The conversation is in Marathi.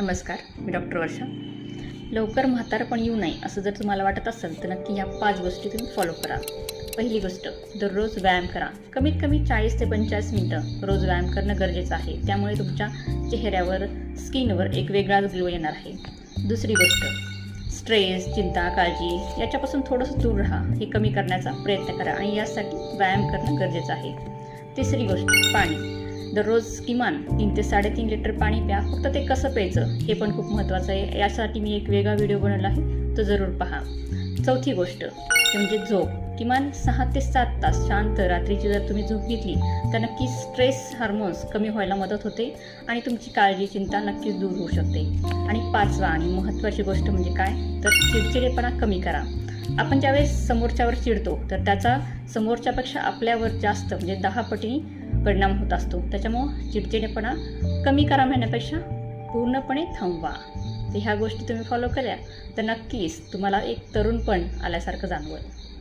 नमस्कार मी डॉक्टर वर्षा. लवकर म्हातारपण येऊ नये असं जर तुम्हाला वाटत असेल तर नक्की या पाच गोष्टी तुम्ही फॉलो करा. पहिली गोष्ट दररोज व्यायाम करा. कमीत कमी चाळीस ते पंचेचाळीस मिनटं रोज व्यायाम करणं गरजेचं आहे. त्यामुळे तुमच्या चेहऱ्यावर स्किनवर एक वेगळाच ग्लो येणार आहे. दुसरी गोष्ट स्ट्रेस चिंता काळजी याच्यापासून थोडंसं दूर राहा. हे कमी करण्याचा प्रयत्न करा आणि यासाठी व्यायाम करणं गरजेचं आहे. तिसरी गोष्ट पाणी. दररोज किमान तीन ते साडेतीन लिटर पाणी प्या. फक्त ते कसं प्यायचं हे पण खूप महत्त्वाचं आहे. यासाठी मी एक वेगळा व्हिडिओ बनवला आहे. तो जरूर पहा. चौथी गोष्ट ते म्हणजे झोप. किमान सहा ते सात तास शांत रात्रीची जर तुम्ही झोप घेतली तर नक्की स्ट्रेस हार्मोन्स कमी व्हायला मदत होते आणि तुमची काळजी चिंता नक्कीच दूर होऊ शकते. आणि पाचवा आणि महत्त्वाची गोष्ट म्हणजे काय? तर चिडचिडेपणा कमी करा. आपण ज्यावेळेस समोरच्यावर चिडतो तर त्याचा समोरच्यापेक्षा आपल्यावर जास्त म्हणजे दहा पटीने परिणाम होत असतो. त्याच्यामुळं चिडचिडेपणा कमी करा म्हणण्यापेक्षा पूर्णपणे थांबवा. तर ह्या गोष्टी तुम्ही फॉलो केल्या तर नक्कीच तुम्हाला एक तरुणपण आल्यासारखं जाणवेल.